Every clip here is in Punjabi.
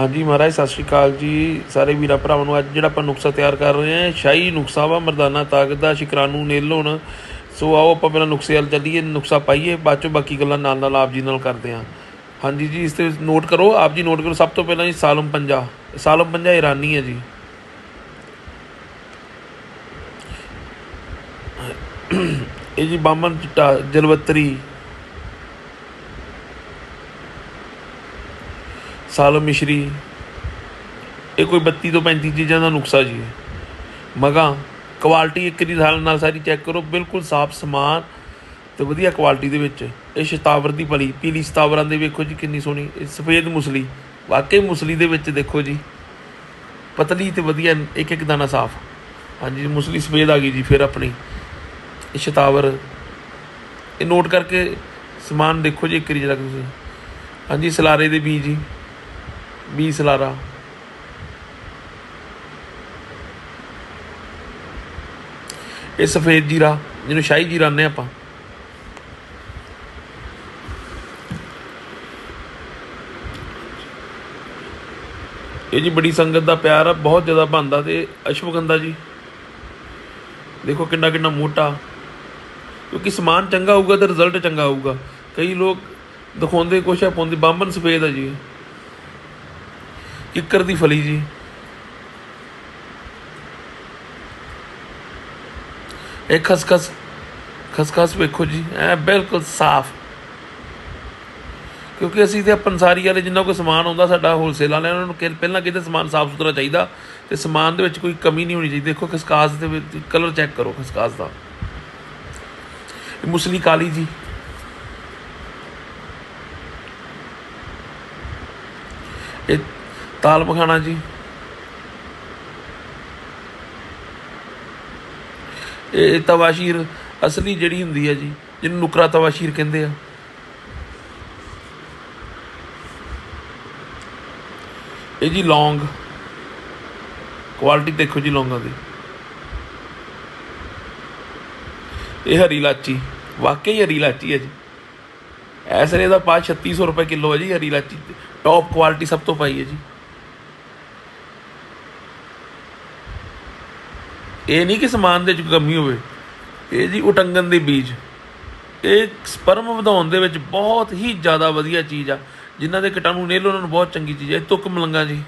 ਹਾਂਜੀ ਮਹਾਰਾਜ, ਸਤਿ ਸ਼੍ਰੀ ਅਕਾਲ ਜੀ। ਸਾਰੇ ਵੀਰਾਂ ਭਰਾਵਾਂ ਨੂੰ ਅੱਜ ਜਿਹੜਾ ਆਪਾਂ ਨੁਕਸਾ ਤਿਆਰ ਕਰ ਰਹੇ ਹਾਂ, ਸ਼ਾਹੀ ਨੁਕਸਾ ਵਾ ਮਰਦਾਨਾ ਤਾਕਤ ਦਾ ਸ਼ੁਕਰਾਨੂ ਨੇਲ ਹੋਣ। ਸੋ ਆਓ ਆਪਾਂ ਪਹਿਲਾਂ ਨੁਕਸੇ ਵੱਲ ਚੱਲੀਏ, ਨੁਕਸਾ ਪਾਈਏ, ਬਾਅਦ ਚੋਂ ਬਾਕੀ ਗੱਲਾਂ ਨਾਲ ਨਾਲ ਆਪ ਜੀ ਨਾਲ ਕਰਦੇ ਹਾਂ। ਹਾਂਜੀ ਜੀ, ਇਸ ਤੇ ਨੋਟ ਕਰੋ, ਆਪ ਜੀ ਨੋਟ ਕਰੋ, ਸਭ ਤੋਂ ਪਹਿਲਾਂ ਜੀ ਸਾਲਮ ਪੰਜਾ। ਸਾਲਮ ਪੰਜਾ ਇਰਾਨੀ ਹੈ ਜੀ। ਇਹ ਜੀ ਬਾਮਨ ਚਿੱਟਾ, ਜਲਵਤਰੀ। ਸਾਲਮ ਮਿਸ਼ਰੀ, ਇਹ ਕੋਈ 32 ਤੋਂ 35 ਚੀਜ਼ਾਂ ਦਾ ਨੁਕਸਾ ਜੀ ਹੈ। ਮਗਾ ਕੁਆਲਿਟੀ ਇੱਕ ਦੀ ਹਾਲ ਨਾਲ ਸਾਰੀ ਚੈੱਕ ਕਰੋ, ਬਿਲਕੁਲ ਸਾਫ਼ ਸਮਾਨ ਤੇ ਵਧੀਆ ਕੁਆਲਿਟੀ ਦੇ ਵਿੱਚ। ਇਹ ਸ਼ਤਾਵਰ ਦੀ ਭਲੀ, ਪੀਲੀ ਸ਼ਤਾਵਰਾਂ ਦੇ ਵੇਖੋ ਜੀ ਕਿੰਨੀ ਸੋਹਣੀ, ਇਹ ਸਫੇਦ ਮੁਸਲੀ, ਵਾਕਈ ਮੁਸਲੀ ਦੇ ਵਿੱਚ ਦੇਖੋ ਜੀ। ਪਤਲੀ ਤੇ ਵਧੀਆ ਇੱਕ ਇੱਕ ਦਾਣਾ ਸਾਫ਼। ਹਾਂਜੀ, ਮੁਸਲੀ ਸਫੇਦ ਆ ਗਈ ਜੀ ਫਿਰ ਆਪਣੀ। ਇਹ ਸ਼ਤਾਵਰ, ਇਹ ਨੋਟ ਕਰਕੇ ਸਮਾਨ ਦੇਖੋ ਜੀ ਇੱਕ ਵਾਰੀ ਜਰਾ ਤੁਸੀਂ। ਹਾਂਜੀ, ਸਲਾਰੇ ਦੇ ਬੀਜ ਜੀ। ਬੀ ਸਲਾਰਾ। ਇਹ ਸਫੇਦ ਜੀਰਾ, ਜਿਹਨੂੰ ਸ਼ਾਹੀ ਜੀਰਾ ਆਨੇ ਆਪਾਂ। ਇਹ ਜੀ ਬੜੀ ਸੰਗਤ ਦਾ ਪਿਆਰ ਆ, ਬਹੁਤ ਜ਼ਿਆਦਾ ਬੰਦਾ ਤੇ ਅਸ਼ਵਗੰਧਾ ਜੀ। ਦੇਖੋ ਕਿੰਨਾ ਕਿੰਨਾ ਮੋਟਾ। ਕਿਉਂਕਿ ਸਮਾਨ ਚੰਗਾ ਹੋਊਗਾ ਤਾਂ ਰਿਜ਼ਲਟ ਚੰਗਾ ਆਊਗਾ ਕਈ ਲੋਕ ਦਿਖਾਉਂਦੇ ਕੁਛ ਆ, ਪਾਉਂਦੇ ਬਾਂਬਨ ਸਫੇਦ ਆ ਜੀ। ਕਿੱਕਰ ਦੀ ਫਲੀ ਜੀ। ਇਹ ਖਸਖਸ ਖਸਖਸ ਵੇਖੋ ਜੀ ਐ ਬਿਲਕੁਲ ਸਾਫ਼। ਕਿਉਂਕਿ ਅਸੀਂ ਤੇ ਪੰਸਾਰੀ ਵਾਲੇ ਜਿੰਨਾ ਕੋਈ ਸਮਾਨ ਆਉਂਦਾ ਸਾਡਾ ਹੋਲਸੇਲ ਵਾਲਿਆਂ ਨੂੰ ਪਹਿਲਾਂ ਕਿਤੇ ਸਮਾਨ ਸਾਫ਼ ਸੁਥਰਾ ਚਾਹੀਦਾ ਤੇ ਸਮਾਨ ਦੇ ਵਿੱਚ ਕੋਈ ਕਮੀ ਨਹੀਂ ਹੋਣੀ ਚਾਹੀਦੀ। ਦੇਖੋ ਖਸਖਾਸ ਦੇ ਵਿੱਚ ਕਲਰ ਚੈੱਕ ਕਰੋ ਖਸਖਾਸ ਦਾ। ਇਹ ਮੁਸਲੀ ਕਾਲੀ ਜੀ। ਇਹ ਤਾਲ ਮਖਾਣਾ ਜੀ। ਇਹ ਤਵਾਸ਼ੀਰ ਅਸਲੀ ਜਿਹੜੀ ਹੁੰਦੀ ਹੈ ਜੀ, ਜਿਹਨੂੰ ਨੁਕਰਾ ਤਵਾਸ਼ੀਰ ਕਹਿੰਦੇ ਆ। ਇਹ ਜੀ ਲੌਂਗ। ਕੁਆਲਿਟੀ ਦੇਖੋ ਜੀ ਲੌਂਗਾਂ ਦੀ। ਇਹ ਹਰੀ ਇਲਾਚੀ, ਵਾਕਈ ਹਰੀ ਇਲਾਚੀ ਹੈ ਜੀ। ਐਸਰੇ ਦਾ ਪਾ 3600 ਰੁਪਏ ਕਿਲੋ ਹੈ ਜੀ, ਹਰੀ ਇਲਾਚੀ ਟੌਪ ਕੁਆਲਿਟੀ ਸਭ ਤੋਂ ਪਾਈ ਹੈ ਜੀ। ਇਹ ਨਹੀਂ ਕਿ ਸਮਾਨ ਦੇ ਵਿੱਚ ਕਮੀ ਹੋਵੇ, ਇਹ ਜੀ ਉਟੰਗਨ ਦੇ ਬੀਜ। ਇਹ ਸਪਰਮ ਵਧਾਉਣ ਦੇ ਵਿੱਚ ਬਹੁਤ ਹੀ ਜ਼ਿਆਦਾ ਵਧੀਆ ਚੀਜ਼ ਆ, ਜਿਨ੍ਹਾਂ ਦੇ ਕੀਟਾਣੂ ਨੇਲ ਉਹਨਾਂ ਨੂੰ ਬਹੁਤ ਚੰਗੀ ਚੀਜ਼ ਹੈ ਇਹ ਤੁਕ ਮਲੰਗਾ ਜੀ।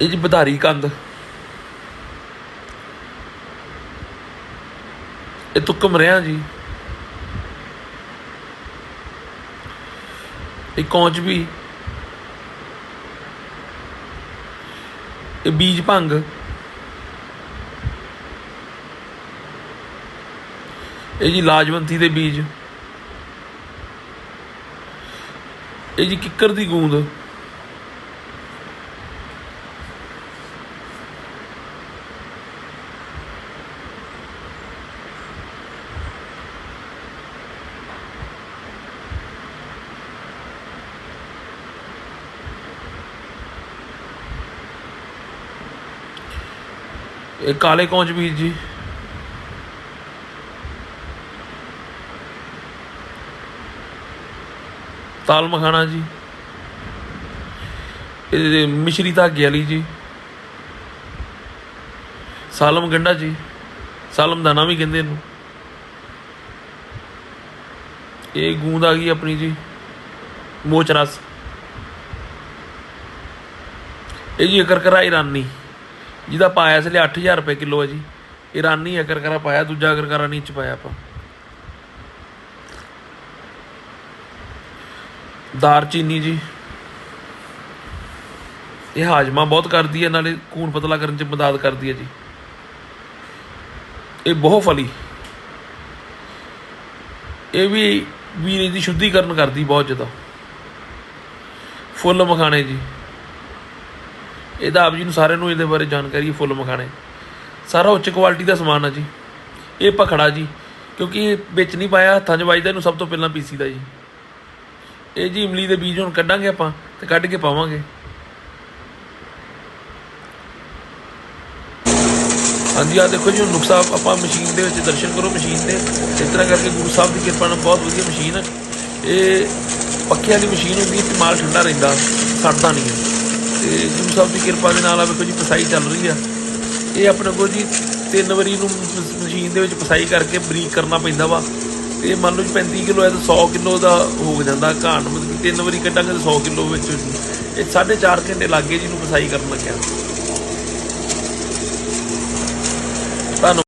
ਇਹ ਜੀ ਬਧਾਰੀ ਕੰਦ ਇਹ ਤੁਕਮ ਰਿਆ ਜੀ। ਇਹ ਕੌਂਚ ਵੀ ਬੀਜ ਭੰਗ। ਇਹ ਜੀ ਲਾਜਵੰਤੀ ਦੇ ਬੀਜ। ਇਹ ਜੀ ਕਿੱਕਰ ਦੀ ਗੂੰਦ। ਇਹ ਕਾਲੇ ਕੌਂਚ ਬੀਜ ਜੀ। ਤਾਲ ਮਖਾਣਾ ਜੀ। ਇਹ ਮਿਸ਼ਰੀ ਧਾਗੇ ਵਾਲੀ ਜੀ। ਸਾਲਮ ਗੰਡਾ ਜੀ। ਸਾਲਮ ਦਾਣਾ ਵੀ ਕਹਿੰਦੇ ਇਹਨੂੰ। ਇਹ ਗੂੰਦ ਆ ਗਈ ਆਪਣੀ ਜੀ। ਮੋਚ ਰਸ। ਇਹ ਜੀ ਕਰਕਰਾ ਇਰਾਨੀ ਜਿਹਦਾ ਪਾਇਆ ਇਸ ਲਈ 8000 ਰੁਪਏ ਕਿਲੋ ਹੈ ਜੀ। ਇਰਾਨੀ ਅਕਰਕਰਾ ਪਾਇਆ, ਦੂਜਾ ਅਕਰਕਰਾ ਨਹੀਂ ਚ ਪਾਇਆ ਆਪਾਂ। ਦਾਰਚੀਨੀ ਜੀ। ਇਹ ਹਾਜਮਾ ਬਹੁਤ ਕਰਦੀ ਹੈ, ਨਾਲੇ ਖੂਨ ਪਤਲਾ ਕਰਨ ਚ ਮਦਦ ਕਰਦੀ ਹੈ ਜੀ। ਇਹ ਬਹੁਤ ਫਲੀ। ਇਹ ਵੀ ਵੀਰੇ ਦੀ ਸ਼ੁੱਧੀਕਰਨ ਕਰਦੀ ਬਹੁਤ ਜ਼ਿਆਦਾ। ਫੁੱਲ ਮਖਾਣੇ ਜੀ। ਇਹਦਾ ਆਪ ਜੀ ਨੂੰ ਸਾਰਿਆਂ ਨੂੰ ਇਹਦੇ ਬਾਰੇ ਜਾਣਕਾਰੀ ਹੈ, ਫੁੱਲ ਮਖਾਣੇ। ਸਾਰਾ ਉੱਚ ਕੁਆਲਿਟੀ ਦਾ ਸਮਾਨ ਆ ਜੀ। ਇਹ ਪਖੜਾ ਜੀ, ਕਿਉਂਕਿ ਇਹ ਵਿੱਚ ਨਹੀਂ ਪਾਇਆ, ਹੱਥਾਂ 'ਚ ਵੱਜਦਾ ਇਹਨੂੰ ਸਭ ਤੋਂ ਪਹਿਲਾਂ ਪੀਸੀ ਦਾ ਜੀ। ਇਹ ਜੀ ਇਮਲੀ ਦੇ ਬੀਜ ਹੁਣ ਕੱਢਾਂਗੇ ਆਪਾਂ ਤੇ ਕੱਢ ਕੇ ਪਾਵਾਂਗੇ। ਹਾਂਜੀ ਆ ਦੇਖੋ ਜੀ, ਹੁਣ ਨੁਕਸਾ ਆਪਾਂ ਮਸ਼ੀਨ ਦੇ ਵਿੱਚ ਦਰਸ਼ਨ ਕਰੋ, ਮਸ਼ੀਨ 'ਤੇ ਇਸ ਤਰ੍ਹਾਂ ਕਰਕੇ ਗੁਰੂ ਸਾਹਿਬ ਦੀ ਕਿਰਪਾ ਨਾਲ ਬਹੁਤ ਵਧੀਆ ਮਸ਼ੀਨ ਹੈ ਇਹ ਪੱਖਿਆਂ ਵਾਲੀ ਮਸ਼ੀਨ ਹੁੰਦੀ ਹੈ ਤੇ ਮਾਲ ਠੰਡਾ ਰਹਿੰਦਾ, ਸੜਦਾ ਨਹੀਂ ਹੈ। ਤੇ ਗੁਰੂ ਸਾਹਿਬ ਦੀ ਕਿਰਪਾ ਦੇ ਨਾਲ ਆ ਵੇਖੋ ਜੀ, ਪਸਾਈ ਚੱਲ ਰਹੀ ਆ। ਇਹ ਆਪਣੇ ਕੋਲ ਜੀ ਤਿੰਨ ਵਾਰੀ ਨੂੰ ਮਸ਼ੀਨ ਦੇ ਵਿੱਚ ਪਸਾਈ ਕਰਕੇ ਬਰੀਕ ਕਰਨਾ ਪੈਂਦਾ ਵਾ। ਇਹ ਮੰਨ ਲਓ ਜੀ 35 ਕਿਲੋ ਹੈ ਤਾਂ 100 ਕਿਲੋ ਦਾ ਹੋ ਜਾਂਦਾ ਘਾਣ, ਮਤਲਬ ਕਿ ਤਿੰਨ ਵਾਰੀ ਕੱਢਾਂਗੇ ਤਾਂ 100 ਕਿਲੋ ਵਿੱਚ ਹੋ ਜੂ। ਇਹ 4.5 ਘੰਟੇ ਲੱਗੇ ਜੀ ਨੂੰ ਪਸਾਈ ਕਰਨ ਲੱਗਿਆ। ਧੰਨਵਾਦ।